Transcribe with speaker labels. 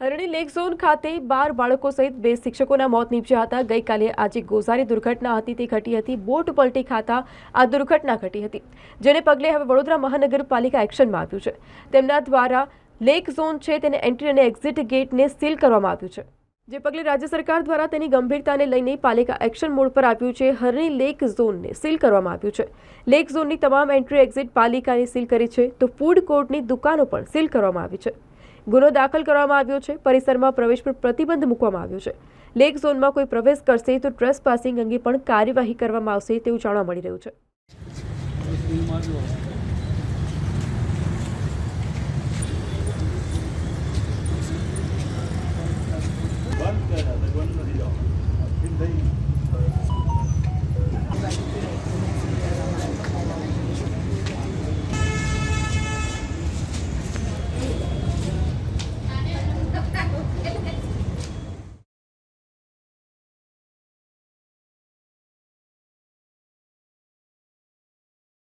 Speaker 1: હરણી lake zone ખાતે બાર બાળકો સહિત બે શિક્ષકોના મોત નીપજ્યા હતા. ગઈકાલે આજે ગોઝારી દુર્ઘટના હતી. તે ઘટી હતી. બોટ પલટી ખાતા આ દુર્ઘટના ઘટી હતી, જેને પગલે હવે વડોદરા મહાનગરપાલિકા એક્શનમાં આવ્યું છે. તેમના દ્વારા લેક ઝોન છે તેને એન્ટ્રી અને એક્ઝિટ ગેટને સીલ કરવામાં આવ્યું છે. જે પગલે રાજ્ય સરકાર દ્વારા તેની ગંભીરતાને લઈને પાલિકા એક્શન મોડ પર આવ્યું છે. હરણી લેક ઝોનને સીલ કરવામાં આવ્યું છે. લેક ઝોનની તમામ એન્ટ્રી, એક્ઝિટ પાલિકાએ સીલ કરી છે. તો ફૂડ કોર્ટની દુકાનો પણ સીલ કરવામાં આવી છે. ગુનો દાખલ કરવામાં આવ્યો છે. પરિસરમાં પ્રવેશ પર પ્રતિબંધ મૂકવામાં આવ્યો છે. લેક ઝોનમાં કોઈ પ્રવેશ કરશે તો ટ્રસ્ટ પાસિંગ અંગે પણ કાર્યવાહી કરવામાં આવશે તેવું જાણવા મળી રહ્યું છે.
Speaker 2: બંધ કર્યા